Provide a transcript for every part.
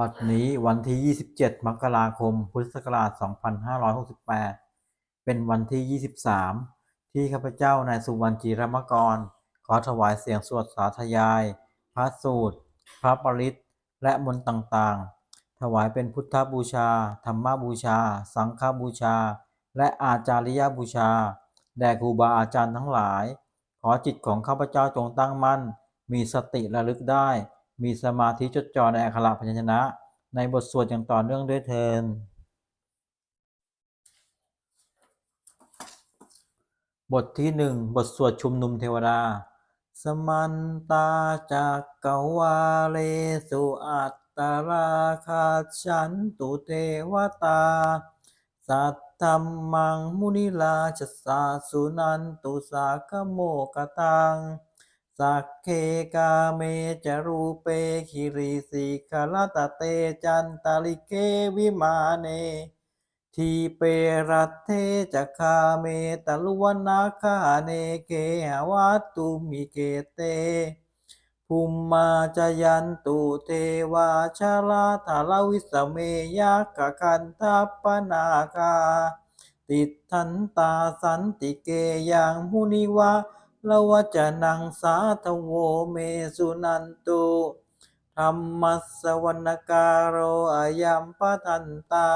บัดนี้วันที่ 27 มกราคม พุทธศักราช 2568 เป็นวันที่ 23 ที่ข้าพเจ้านายสุวรรณจีรมกร ขอถวายเสียงสวดสาธยาย พระสูตร พระปริตและมนต์ต่างๆ ถวายเป็นพุทธบูชา ธรรมบูชา สังฆบูชา และอาจาริยบูชา แด่ครูบาอาจารย์ทั้งหลาย ขอจิตของข้าพเจ้าจงตั้งมั่น มีสติระลึกได้ มีสมาธิจดจ่อในอักขระพยัญชนะ ในบทสวดอย่างต่อเนื่องด้วยเทินบทที่หนึ่งบทสวดชุมนุมเทวดา สมันตาจากกวาเลสุอัตตราคาชันตุเทวตา สัตธัมมังมุนิลาชสาสุนันตุสาคโมกตัง สักเคกาเมจรูเปคิริสิกลตเตจันตาลิเกวิมาเน ทีเปรัตเทจะคาเมตลุวนาคาเนเกหวัตตุมิเกเตภูมมาจยันตุเทวาชาลาทาลวิสเมยกะคันทัปปนาคา ติทันตาสันติเกยังมุนิวะ ละวจนังสาทโวเมสุนันตุธรรมัสวรรการโรอายัมปะทันตา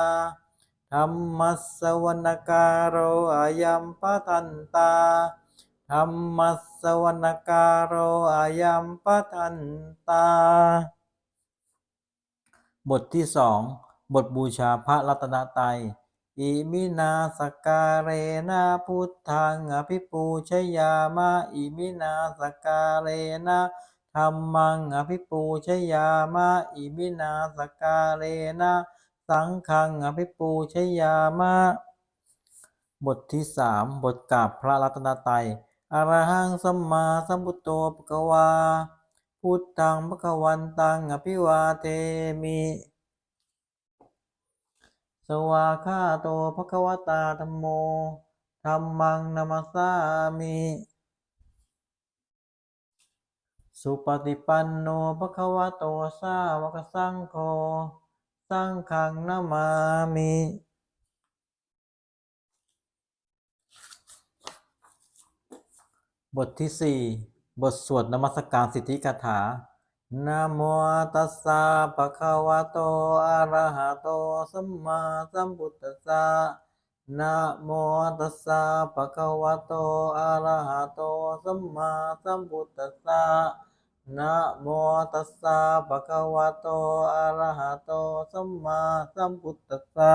ธรรมัสวรรการโรอายัมปะทันตาธรรมัสวรรการโรอายัมปะทันตา บทที่สองบทบูชาพระรัตนตรัย อิมินาสกการเรนะพุทธังอภิปูชยามะอิมินาสกการเรนะธรรมังอภิปูชยามะอิมินาสกการเรนะสังฆังอภิปูชยามะบทที่สามบทกราบพระรัตนตรัยอรหังสัมมาสัมพุทโธปะกวาพุทธังปะกวันตังอภิวาเทมิ สวาคาโตภคะวตาธัมโมธัมมังนามัสสามิ สุปฏิปันโนภคะวโตสาวกสังโฆ สังฆังนามามิบทที่สี่บทสวดนมัสการสิทธิคาถา นะโมตัสสะภะคะวะโต อะระหะโต สัมมาสัมพุทธัสสะนะโมตัสสะภะคะวะโต อะระหะโต สัมมาสัมพุทธัสสะนะโมตัสสะภะคะวะโต อะระหะโต สัมมาสัมพุทธัสสะ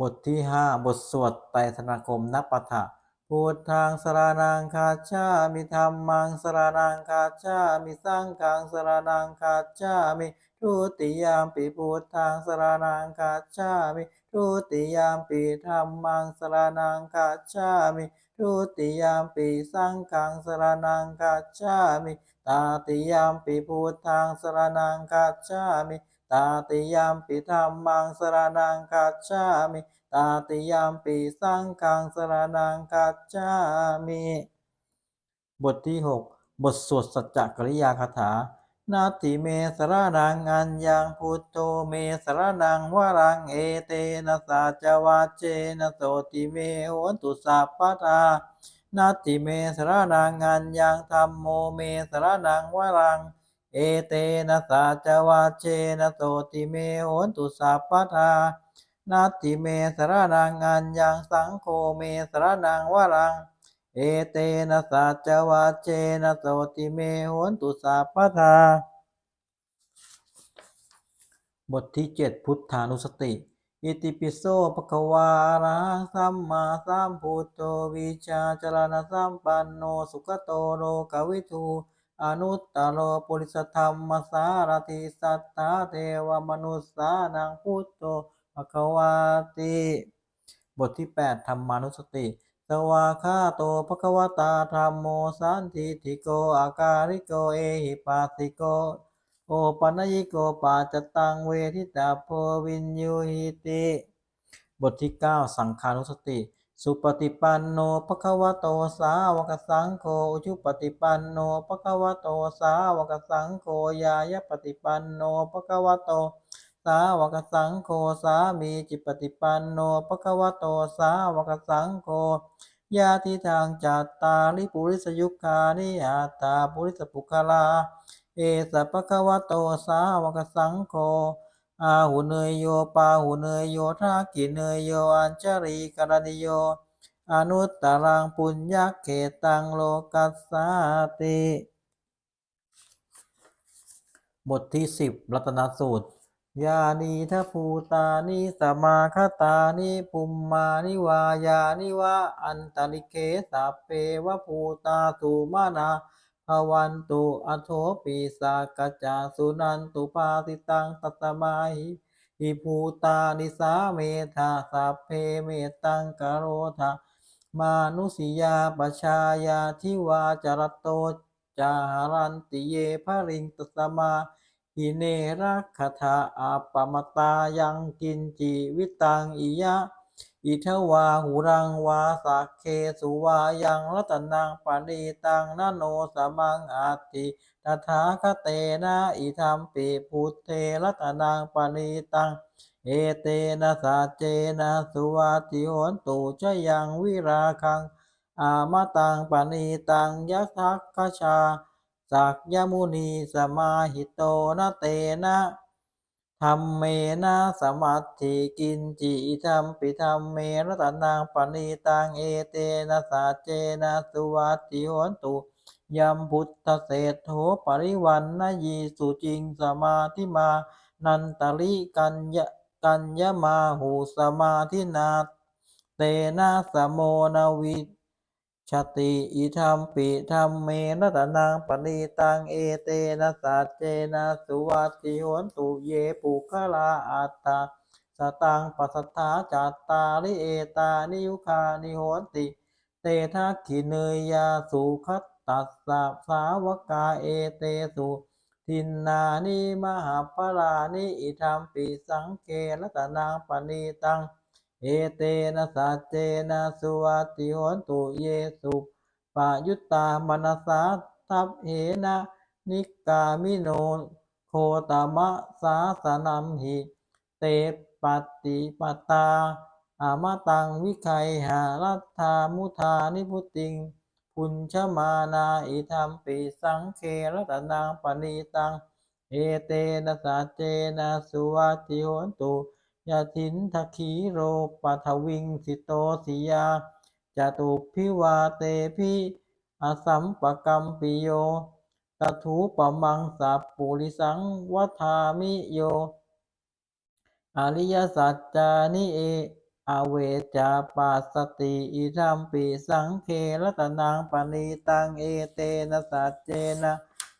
บทที่ห้าบทสวดไตรสนาคมนัปปะทะ พุทธังสรณังคาชามิธรรมังสรณังคาชามิสังฆังสรณังคาชามิทุติยามปิพุทธังสรณังคาชามิทุติยามปิธรรมังสรณังคาชามิทุติยามปิสังฆังสรณังคาชามิตาติยามปิพุทธังสรณังคาชามิตาติยามปิธรรมังสรณังคัจฉามิ ตาติยามปิสังฆังสรณังคัจฉามิบทที่หกบทสวดสัจจกริยาคาถา นาติเมสรนังอัญญังพุทโธเมสรนังวรังเอเตนะสาจวาเจนะโสติเมโหนตุสัพพทานาติเมสรนังอัญญังธรรมโมเมสรนังวรังเอเตนะสาจวาเชนะโสติเมโหนตุสัพพทา นาติเมสรนังอัญญังสังโฆเมสรนังวรัง เอเตนะสาจวาเชนะโสติเมโหนตุสัพทา บทที่เจ็ดพุทธานุสติ อิติปิโสภควาอะระสัมมาสัมพุทโธวิชาจรณะสัมปันโนสุขโตโลกวิทูอนุตตโรปุริสธรรมสารติสัทธาเทวมนุสสานังพุทโธ ภควาติบทที่ 8 ธรรมานุสติ สวาคาโตภควตาธรรมโมสันทิติโก อาการิโก เอหิปัสสิโก โอปัญญิโกปาจตังเวทิตาโพวินยูหิติ บทที่ 9 สังขานุสติ สุปฏิปันโนภะควโตสาวกสังโฆ อุชุปฏิปันโนภะควโตสาวกสังโฆ ยายะปฏิปันโนภะควโต สาวกสังโฆสามีจิปฏิปันโนภะควโตสาวกสังโฆญาติทางจัตตาริปุริสยุคานิอัตาปุริสปุคลา เอสะภะคะวะโตสาวกสังโฆอาหุเนยโยปาหุเนยโยทากิเนยโยอัญชรีกรณิโย อนุตตรังปุญญเขตังโลกัสสาติ บทที่สิบรัตนสูตร ยานีทภูตานิสมาคตานิปุมมานิวายานิวะอันตริเกสัพเพวภูตาสุมานาภวันตุอโทปิสากจจาสุนันตุปาติตังตัตมาหิหิภูตานิสาเมธาสัพเพเมตังกโรธามานุสิยาปชายาทิวาจรตโตจารันติเยภริงตัสมาหิ อิเนรักขถาอาปมตายังกินจิวิตังอิยะ อิทวาหุรังวาสักเคสุวายังรัตนังปณิตังนโนสมังอาติตถาคเตนะอิธรรมปิพุทเทรัตนังปณิตัง เอเตนะสัจเจนะสุวัติโหนตุชยังวิราคัง อามตังปณิตังยักทักขชา สักยมุนีสมาหิโตนะเตนะธรรมเมนะสมัตถิกินจิธรรมปิธรรมเมรัตนังปณิตังเอเตนะสัจเจนะสุวัติโหนตุยัมพุทธเศรษโธปริวันนะยีสุจริงสมาธิมา นันตริกัญญะกัญญมาหูสมาธินาเตนะสโมนวิ ติอิธรรมปิธรรมเมรัตนังปณิตังเอเตนะสัจเจนะสุวัติหนตุเยปุคลาอัตตาสตังปัสสาจัตตาริเอตานิยุคานิโหนติ เตทักขิเนยยาสุขัตตัสสะสาวกาเอเตสุทินนานิมหาปรานิอิธรรมปิสังเครัตนังปณิตัง เอเตนะสัจเจนะสุวัติโหนตุเยสุปายุตตามนัสสาทัพเหนะนิกามิโนโคตมะสาสนัมหิ เตปฏิปตาอามาตังวิไคหารัตถามุทานิพุติงพุญชมานาอิธรรมปิสังเครัตนังปณิตัง เอเตนะสัจเจนะสุวัติโหนตุ ยะถินทคีโรปัทวิงสิโตสิยาจตุพิวาเตพิอสัมปกัมปิโยตถูปมังสัพปุริสังวัฏามิโย อริยสัจจานิเอ อเวจาปัสสติอิธรรมปิสังเครัตนังปณิตังเอเตนะสัจเจนะ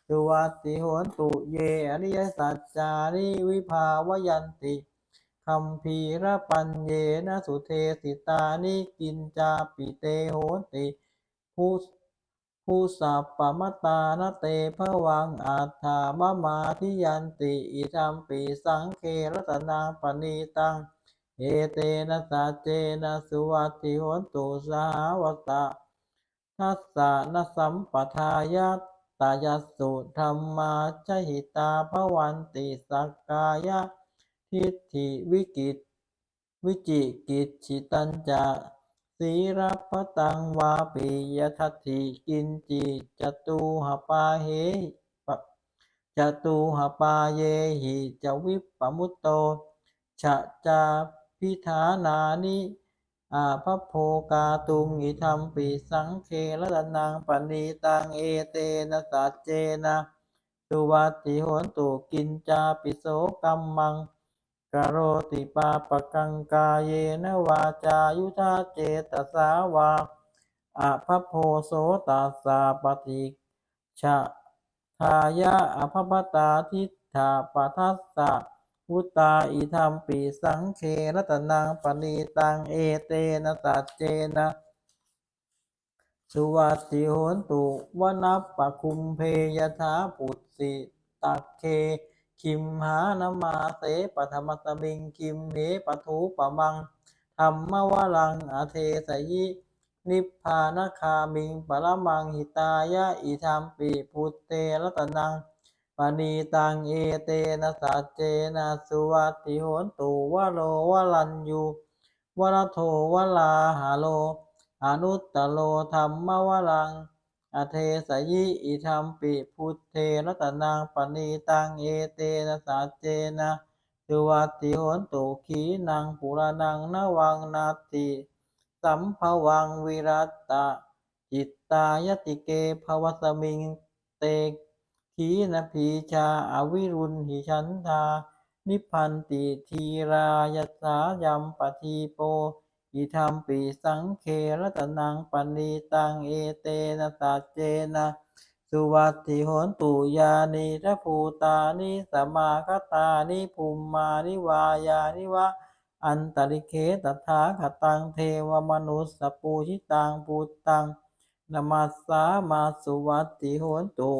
สุวัตติโหนตุเย อริยสัจจานิวิภาวยันติ คัมภีระปัญเยนะสุเทสิตานิกินจาปิเตโหติผู้ผู้สัพปมตานเตภวังอัฏฐามมาทิยันติอิธรรมปิสังเครัตนังปณิตังเอเตนะสัจเจนะสุวัติโหนตุสหาวตะทัสสะนะสัมปทายะตายัสสุธรรมาชหิตาภวันติสักกายะ ทิฏฐิวิกิตวิจิกิจฉิตัญจะ สีรัพพตังวาปิยทัตถิกินจิจตุหปาเหจตุหปาเยหิจวิปปมุตโตชะจาพิธานานิอาภพโภกาตุงอิธรรมปิสังเครัตนังปณิตังเอเตนะสัจเจนะสุวัตติโหนตุกินจาปิโสกัมมัง กโรติปาปกังกาเยนวาจายุทาเจตสาวาอาภพโพโสตัสสะปฏิชะทายะอภพตาทิฏฐาปัทัสสะพุตตาอิธรรมปิสังเครัตนังปณิตังเอเตนะสัจเจนะสุวัติโหนตุวนัปปะคุมเพยถาปุตสิตักเค คิมหานมาเสปธรรมสมิงคิมเหปทูปะมังธรรมวรังอเทสยินิพพานคามิงปรมังหิตายะอิธรรมปิพุทเตรัตนังปณีตังเอเตนะสัจเจนะสุวัตติโหนตุวโรวลันยูวรโทวลาหาโลอนุตตโลธรรมวรัง อเทสยิอิธรรมปิพุทเทรตนังปณีตังเอเตนะสัจเจนะสุวัติโหนตุขีนังปุรานังนวังนาติสัมภวังวิรัตตะจิตตายติเกภวสมิงเตขีนพีชาอวิรุณหิชันธานิพพันติทีรายสายัมปทีโป อิธรรมปิสังเครัตนังปณีตังเอเตนะสัจเจนะสุวัตติโหนตุยานิทภูตานิสมาคตานิภูมมานิวายานิวะอันตริเคตถาคตังเทวมนุสสปูชิตังพุตตังนมัสสามาสุวัตติโหนตุ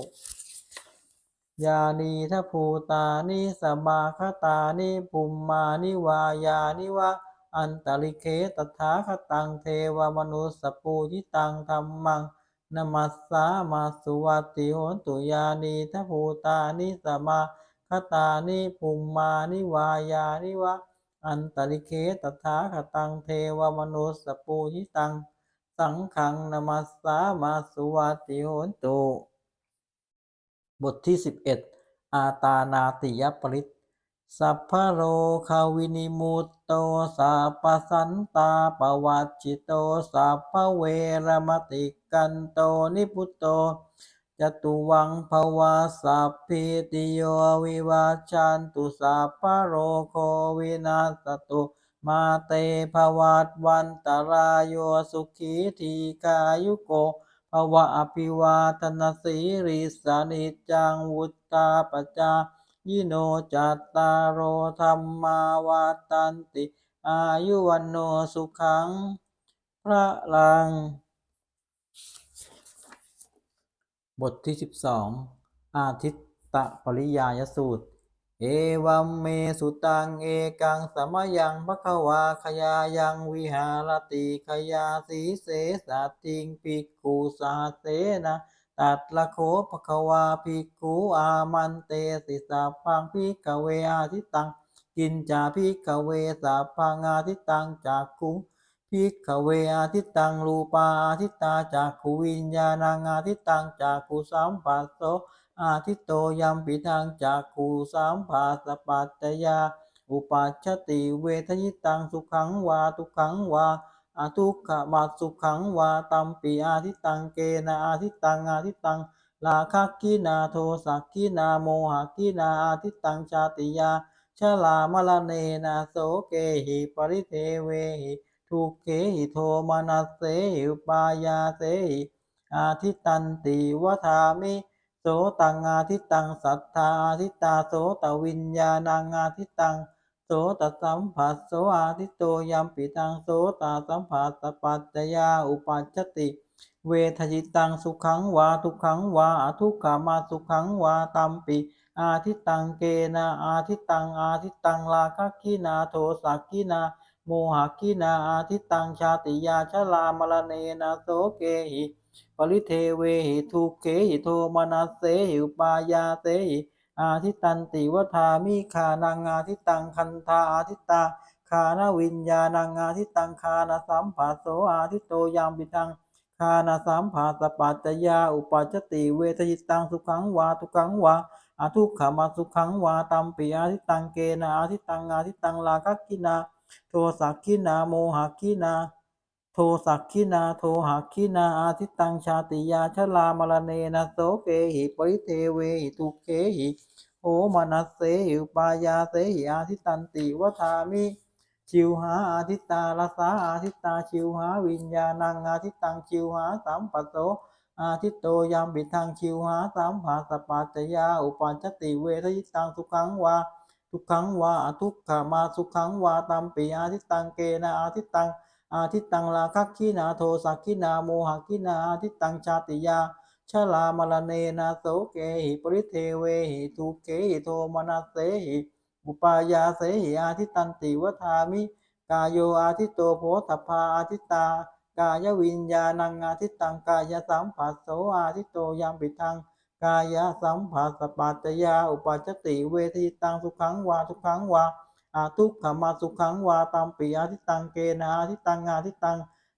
ยานีทภูตานิสมาคตานิภูมมานิวายานิวะ อันตริเคตถาคตังเทวมนุสสปูชิตังธรรมังนมัสสามาสุวัติโหนตุยานีทภูตานิสมาคตานิภูมมานิวายานิวะ อันตริเคตถาคตังเทวมนุสสปูชิตัง สังฆังนมัสสามาสุวัติโหนตุ บทที่สิบเอ็ดอาตานาติยปริตสัพพะโรคาวินิมุต โตสัพพสันตาปวัจจิโตสัพพเวรมติกันโตนิพุตโตจตุวังภวาสัพพิติโยวิวาชันตุสัพพโรโควินาสตุมาเตภวัตวันตรายโยสุขีทีกายุโกภวะอภิวาทนาสีริสานิจจังวุตตาปจา ยิโนจัตตารโอธรรมาวาตันติ อายุวันโนสุขัง พระลัง บทที่สิบสองอาทิตตะปริยายสูตร เอวัมเมสุตัง เอกังสมยังภควาขยายังวิหารติขยาสีเสสติงปิกขุสาเสนะ ตัดละโคภควาภิกขุอามันเตสิสาพังพิกเวอาทิตัง กินจาพิกเวสาพังอาทิตังจากขุพิกเวอาทิตังรูปาอาทิตาจากขวิญญาณังอาทิตังจากขูสัมปัสโสอาทิตโตยัมปิทังจากขูสามภาสปัตตยา อุปัชติเวทยิตังสุขังวาทุขังวา อาทุกขมาสุขังวาตัมปิอาทิตังเกนะอาทิตังอาทิตังลาคักกินาโทสักกินาโมหกินาอาทิตังชาติยาชลามลเนนะโสเกหิปริเทเวหิทุกเขหิโทมนัสเสหิปายาเสหิอาทิตันติวทามิโสตังอาทิตังสัทธาอาทิตาโสตวิญญาณังอาทิตัง โสตสัมผัสโสอาทิตโตยัมปิตังโสตสัมผัสสปัจจยาอุปัชติเวทยิตังสุขังวาทุขังวาอทุกขามาสุขังวาตัมปิ อาทิตังเกนะอาทิตังอาทิตังลาคักขีนาโทสักขีนาโมหกินาอาทิตังชาติยาชลามลเนนะโสเกหิปริเทเวหิทุเขหิโทมนัสเสหิอุปายาเสหิ อาทิตันติวทามิคานังอาทิตังคันธาอาทิตาคานวิญญาณังอาทิตังคานสัมผัสโสอาทิตโตยามปิทังคานาสัมภาสปัจจยาอุปัชชติเวทยิตังสุขังวาทุขังวาอาทุกขมาสุขังวาตัมปิอาทิตังเกนะอาทิตังอาทิตังลาคักกินา โทสักขินาโมหกินา โทสักขินาโทหักขินาอาทิตังชาติยาชลามรเนนะโสเกหิปริเทเวหิทุเขหิโอมานัสเสหิปายาเสหิอาทิตันติวทามิชิวหาอาทิตตาลสาอาทิตตาชิวหาวิญญาณังอาทิตตังชิวหาสัมปัสโสอาทิตโตยามปิทังชิวหาสัมภาสปัจจยาอุปัชติเวทยิตังสุขังวาทุกขังวาทุกขามาสุขังวาตัมปิอาทิตตังเกนะอาทิตตัง อาทิตตังลาคักขีนาโทสักขีนาโมหกินาอาทิตตังชาติยาชลามลเนนะโสเกหิปริเทเวหิทุเขหิโทมนัสเสหิอุปายาเสหิอาทิตันติวทามิ กายโยอาทิตโตโพธพาอาทิตตากายวิญญาณังอาทิตตังกายสัมผัสโสอาทิตโตยามปิทังกายสัมผัสปัจจยาอุปจติเวทิตังสุขังวาสุขังวา อาทุกขมาสุขังวาตามปิอาทิตังเกนาอาทิตังอาทิตัง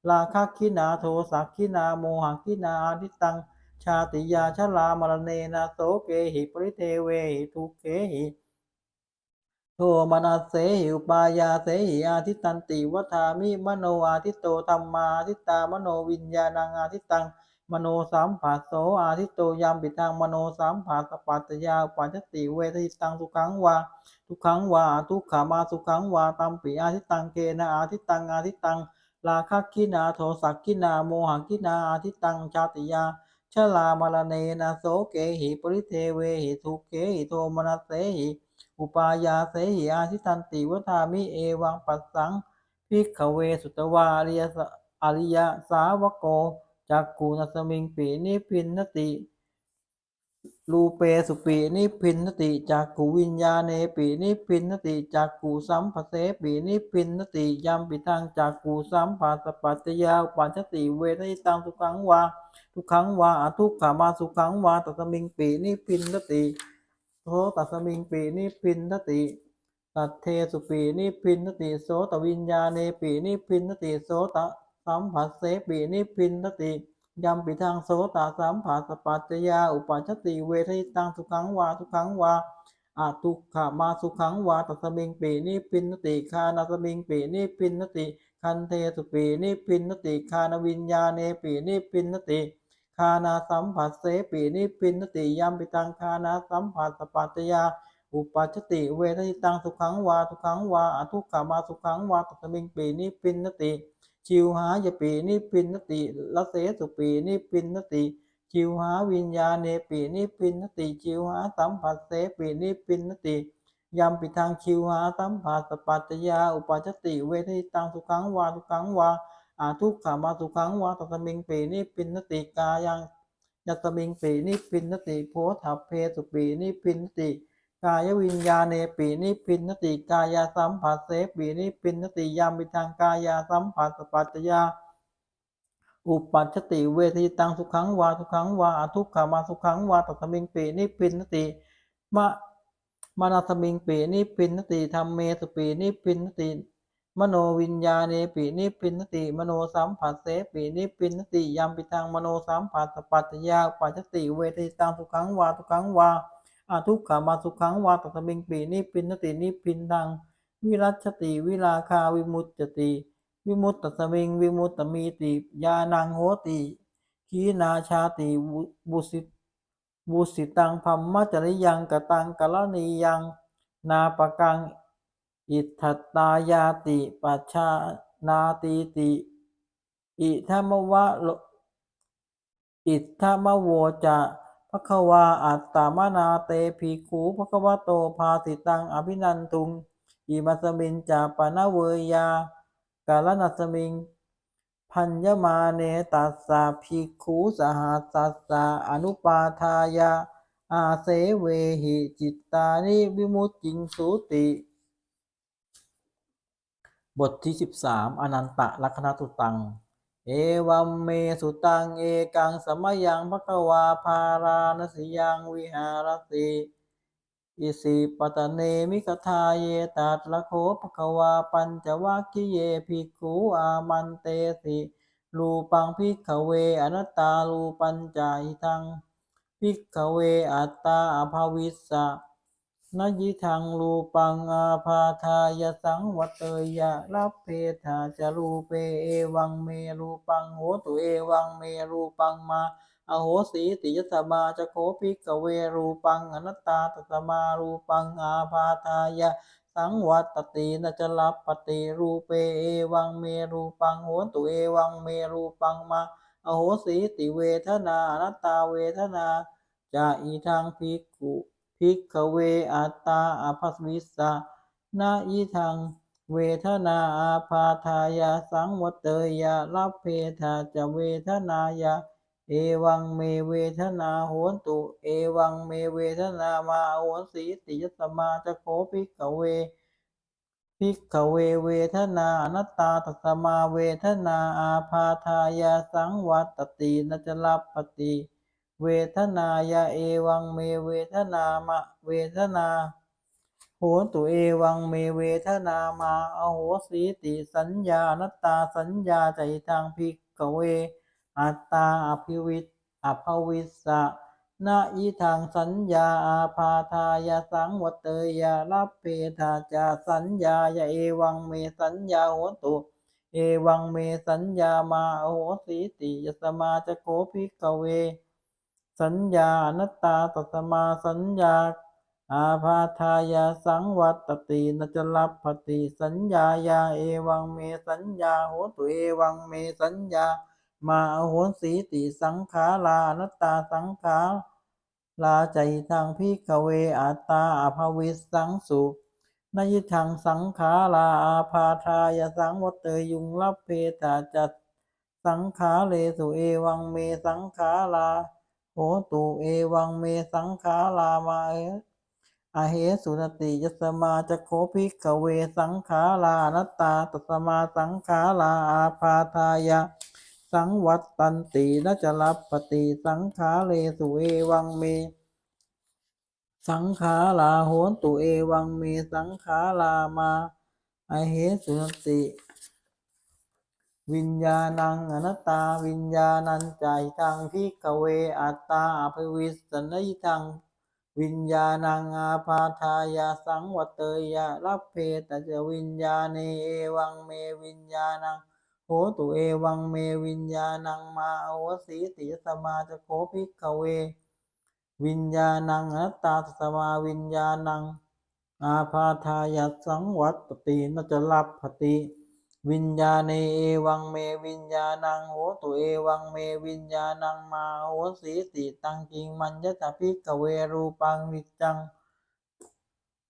ราคะคินาโทสักคินาโมหะคินาอาทิตัง ชาติยาชรามรณเนนะโสเกหิปริเทเวหิทุเขหิโทมนัสเสหิอุปายาเสหิอาทิตันติวัฏามิมโนอาทิตโตธรรมาอาทิตตามโนวิญญาณังอาทิตัง มโนสามผัสโสอาทิตโตยามปิทังมโนสามผัสปัตยาปัจจติเวทิตังสุขังวาทุกขังวาทุกขามาสุขังวาตัมปิอาทิตังเกนะอาทิตังอาทิตังราคะคินาโทสักคินาโมหะคินาอาทิตังชาติยาชลามารณเนนะโสเกหิปริเทเวหิทุเขหิโทมนัสเสหิอุปายาเสหิอาทิตันติวทามิเอวังปัสสังพิกเวสุตวาอริยสอริยสาวโก จักกูนัสมิงปีนิพินนติรูเปสุปีนิพินนติจากขูวิญญาเนปีนิพินนติจากขูสัมภเสปีนิพินนติยามปิทังจากขูสัมภาสปัจจยาปัญชติเวทิตังสุขังวาทุกขังวาอทุกขามาสุขังวาตัสมิงปีนิพินนติโสตัสมิงปีนิพินนติตัทเทสุปีนิพินนติโสตวิญญาเนปีนิพินนติโสต สัมผัสเสปีนิพินนติยัมปิทางโสตสัมภาสปัจจยา อุปัชติเวทิตังสุขังวาสุขังวาอาทุขามาสุขังวาตัสมิงปีนิพินนติคานาสมิงปีนิพินนติ คันเทสุปีนิพินนติคานวิญญาเนปีนิพินนติคานาสัมผัสเสปีนิพินนติยัมปิตังคานาสัมผัสปัจจยา อุปัชติเวทิตังสุขังวาสุขังวาอทุขามาสุขังวาตัสมิงปีนิพินนติ ชิวหายปีนิพินนติละเสสุปีนิพินนติชิวหาวิญญาเนปีนิพินนติชิวหาสัมผัสเสปีนิพินนติยามปิทางชิวหาสัมผัสปัจจยาอุปัชติเวทิตังสุขังวาสุขังวาอาทุกขามาสุขังวาตัสมิงปีนิพินนติกายังยัตมิงปีนิพินนติโพธัพเพสุปีนิพินนติ กายวิญญาเนปีนิพินนติกายาสัมผัสเสปีนิพินนติยามปิทางกายาสัมผัสปัจจยา อุปัชติเวทิตังสุขังวาสุขังวาอทุกขามาสุขังวาตัสมิงปีนิพินนติมะมานาสมิงปีนิพินนติธรรมเมสปีนิพินนติ มโนวิญญาเนปีนิพินนติ มโนสัมผัสเสปีนิพินนติยามปิทังมโนสัมผัสปัจจยาปัชชติเวทิตังสุขังวาสุขังวา อาทุกขามาสุขังวาตัสมิงปีนิพินนตินิพินทัง วิรัชติวิราคาวิมุตจติ วิมุตตสมิงวิมุตตมีติยานังโหติขีนาชาติบุสิบุสิตังพัมมจริยังกตังกะละนียังนาปกัง อิทธตายาติปัชานาติติ อิทัมวะอิทธมโวจะ ภควาอัตตามนาเตภิกขุภควโตภาสิตังอภินันทุงอิมัสมินจาปนะเวยากาลนัสมิง พัญญมาเนตัสสะภิกขุสหัสสัสสะอนุปาทายาอาเสเวหิจิตตานิวิมุตติงสุติ บทที่สิบสามอนันตลักขณตุตัง เอวัมเมสุตังเอกังสมยังภควาภาราณสิยังวิหารติอิสิปตเนมิกทาเยตัตละโคภควาปัญจวัคคิเยภิกขุอามันเตสิรูปังพิกขเวอนัตตารูปัญจาหิทังพิกขเวอัตตาอภวิสสะ นยิทังรูปังอาพาทายสังวัตเตยะรับเพธาจะรูเปเอวังเมรูปังโหตุเอวังเมรูปังมาอโหสีติยสมาจะโคภิกเวรูปังอนัตตาตัสมารูปังอาพาทายะสังวัตตินจะลับปติรูเปเอวังเมรูปังโหตุเอวังเมรูปังมาอโหสีติเวทนาอนัตตาเวทนาจะอีทางภิกขุ ภิกขเวอัตตาอาภัสวิสสะนาอิทัง เวทนาอาพาทายาสังวเตยะรับเพธาจะเวทนายะเอวังเมเวทนาโหนตุ เอวังเมเวทนามาโหนสีติยสมาจะโคภิกขเวพิกขเวเวทนาอนัตตาตัสมาเวทนาอาพาทายาสังวัตตินจลัปปติ เวทนายาเอวังเมเวทนามะเวทนาโหตุเอวังเมเวทนามาอโหสีติสัญญาอนัตตาสัญญาใจทางพิกขเว อัตตาอภิวิตอภวิสสะนาอิทางสัญญาอาพาทายาสังวเตยารับเพทาจาสัญญายาเอวังเมสัญญาโหตุ เอวังเมสัญญามาอโหสีติยสมาจะโคภิกขเว สัญญาอนัตตาตัสมาสัญญา อาพาทายาสังวัตตินจลัปปติสัญญายาเอวังเมสัญญาโหตุเอวังเมสัญญา มาอโหสีติสังขาราอนัตตาสังขาราใจทางพิกเวอัตตาอภวิสังสุนยิทังสังขาราอาพาทายาสังวัตเตยุงลับเพตาจัตสังขาเลสุเอวังเมสังขารา โหตุเอวังเมสังขารามาเออาเหสุนติยสมาจะโคภิกขเวสังขารานัตตาตสมาสังขาราอาพาทายะ สังวัตตันตินจลัปปติสังขาเลสุเอวังเม สังขาราโหนตุเอวังเมสังขารามาอาเหสุนติ วิญญาณังอนัตตาวิญญาณันใจทางพิกเวอัตตาอภิวิสสนิทังวิญญาณังอาพาทายาสังวัตเตยะรับเพตจะวิญญาเนเอวังเมวิญญาณังโหตุเอวังเมวิญญาณังมาอวสีติยสมาจะโคภิกเว วิญญาณังอนัตตาสมาวิญญาณังอาพาทายาสังวัตตินจะลัปปติ วิญญาเนเอวังเมวิญญาณังโหตุเอวังเมวิญญาณังมาโหสีติตังกิงมัญญตพิกเวรูปังนิจจัง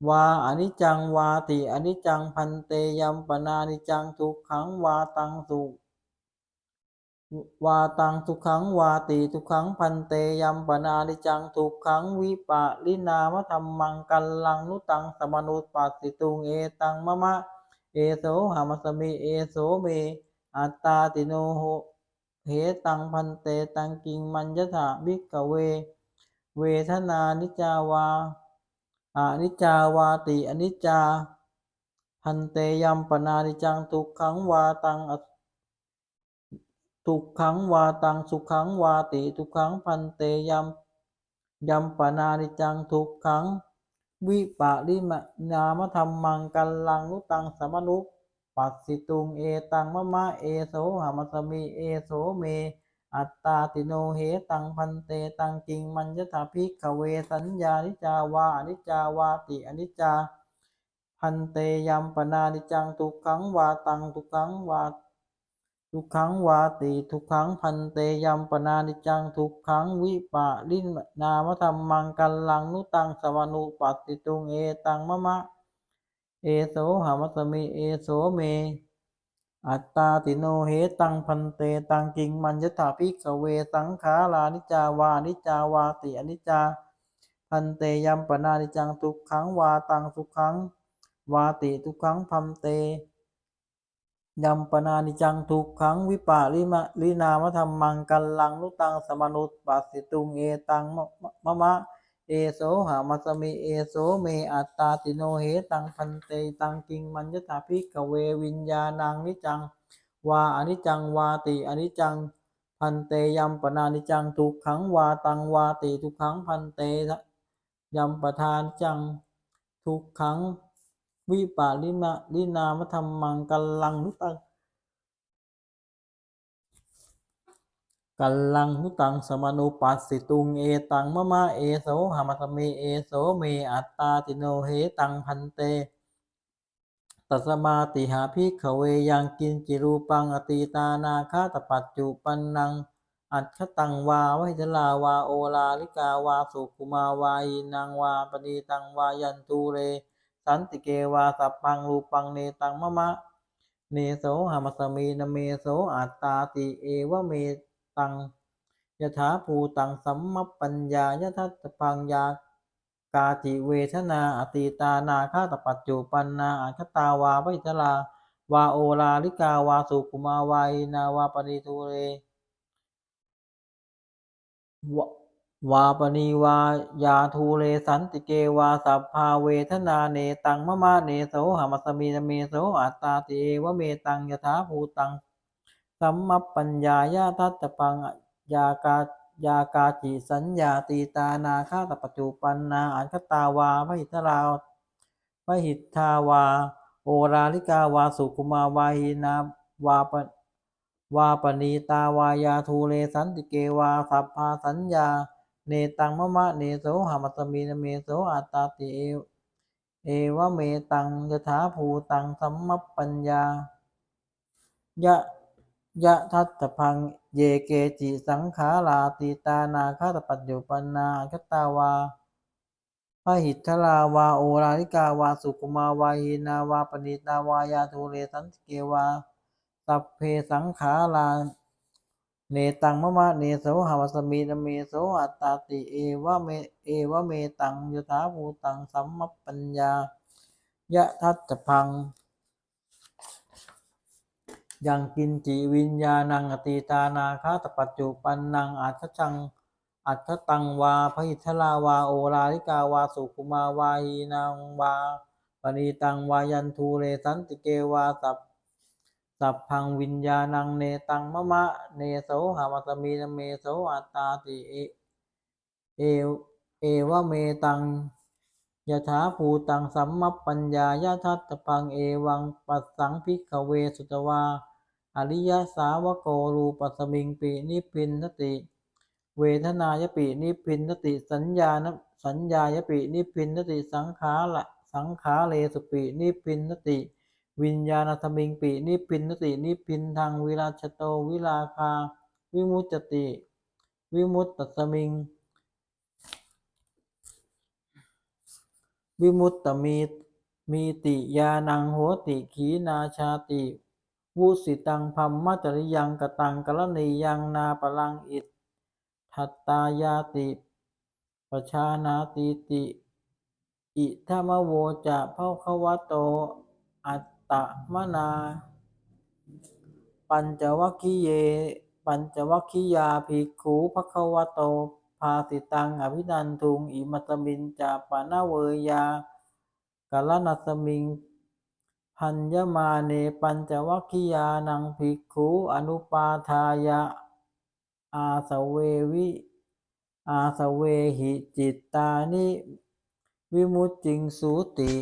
วาอนิจจังวาติอนิจจังพันเตยัมปนานิจจังทุกขังวาตังสุวาตังทุกขังวาติทุกขังพันเตยัมปนานิจจังทุกขังวิปะลินามะธรรมังกัลลังนุตังสมนุตปัสสิตุงเอตังมะมะ เอโสหามสมิเอโสเมอัตตาติโนโหเหตังพันเตตังกิงมัญญถาภิกเว เวทนานิจาวาอานิจาวาติอนิจจาพันเตยัมปนานิจังทุกขังวาตังทุกขังวาตังสุขังวาติทุกขังพันเตยัมยัมปนานิจังทุกขัง วิปะลิมะนามธรรมังกัลลังนุตังสมนุปัสสิตุงเอตังมะมะเอโสหามสมิเอโสเม อัตตาติโนเหตังพันเตตังกิงมัญญถาภิกขเวสัญญานิจาวาอนิจาวาติอนิจจาพันเตยัมปนานิจังทุกขังวาตังทุกขังวา ทุกขังวาติทุกขังพันเตยัมปนานิจังทุกขังวิปะลินนามธรรมังกัลลังนุตังสวนุปัสสิตุงเอตังมะมะ เอโสหามัสมิเอโสเม อัตตาติโนเหตังพันเตตังกิงมัญญถาภิกขเวสังขารานิจาวานิจาวาติอนิจจาพันเตยัมปนานิจังทุกขังวาตังทุกขังวาติทุกขังพันเต ยัมปนานิจังทุกขังวิปาลิมะลินามธรรมังกัลลังนุตังสมนุตปัสสิตุงเอตังมะมะเอโสหามัสมิเอโสเมอัตตาติโนเหตังพันเตตังกิงมัญญตาภิกเววิญญาณังนิจังวาอนิจังวาติอนิจจังพันเตยัมปนานิจังทุกขังวาตังวาติทุกขังพันเตยัมปทานจังทุกขัง วิปาลินะลินามธรรมังกัลลังนุตังกัลลังหุตังสมนุปัสสิตุงเอตังมะมะเอโสหามสเมเอโสเมอัตตาติโนเหตังพันเตตัสมาติหาภิกขเวยังกินจิรูปังอตีตานาคาตปัจจุปันนัง อัจฉตังวาวิจลาวาโอลาลิกาวาสุคุมาวายินังวาปณีตังวายันตูเร สันติเกวาสัพพังรูปังเนตังมะมะ เนโสหามสมีนเมโสอัตตาติเอวเมตังยถาภูตังสัมมปปัญญายทัตพังยากาจิเวทนาอติตานาคาตปัจจุปันนาอัคตาวาวิทลาวาโอลาลิกาวาสุกุมาวาอินาวาปณิทุเร วาปณีวายาทูเลสันติเกวาสัพพาเวทนาเนตังมะมะเนโสหมัสมีนเมโสอัตตาติเอวเมตังยถาภูตังสัมมัปปัญญายาทัตตปังยากายากาจิสัญญาตีตานาคาตปัจจุปันนาอันคตาวาพหิตราวพหิทธาวา โอราลิกาวาสุกุมาวาหินาวาปวาปณีตาวายาทูเลสันติเกวาสัพพาสัญญา เนตังมะมะเนโสหามัสสมีนเมโสอัตตาติเอวเอวะเมตังยถาภูตังสัมมัปปัญญายะยะทัตถพังเยเกจิสังขาราติตานาคาตปัจจุปันนาคตาวาพหิทธลาวาโอราลิกาวาสุกุมาวาหินาวาปณิตาวายาทูเรสันติเกวาสัพเพสังขารา เนตังมะมะเนโสหวัสมีนเมโสอัตตาติเอวะเมเอวะเมตังยถาภูตังสัมมัปปัญญายะทัตพังยังกินจิวิญญาณังอติตานาคาตปัจจุปันนังอัจจังอัตตังวาพหิทธลาวาโอราลิกาวาสุกุมาวาหีนังวาปณีตังวายันทูเรสันติเกวาสัพ สัพพังวิญญาณังเนตังมะมะเนโสหามัสมีนเมโสอัตตาติเอเอวเอวะเมตังยถาภูตังสัมมปัญญายะทัตตพังเอวังปัสสังพิกเวสุตวา อริยสาวโกรูปัสมิงปินิพินนติ เวทนายปินิพินนติ สัญญาณสัญญายปินิพินนติสังขาละสังขาเลสุปินิพพินนติ วิญญาณธมิงปินิพินนตินิพินทางวิราชโตวิราคา วิมุจติ วิมุตตสมิง วิมุตตมีมีติยานังโหติขีนาชาติวุสิตังพัมมัจริยังกตังกรณียังนาปลังอิททัตตายาติปชานาติติ อิทามโวจะเภะคะวะโตอัต ตมนา ปัญจวัคคีเย ปัญจวัคคียาภิกขุภะคะวะโต ภาสิตังอภินันทุง อิมัตมินจะปะนะเวยากาลนัสมิง พัญญมาเนปัญจวัคคียานังภิกขุอนุปาทายะ อาสเววิ อาสเวหิจิตตานิ วิมุตติงสูติ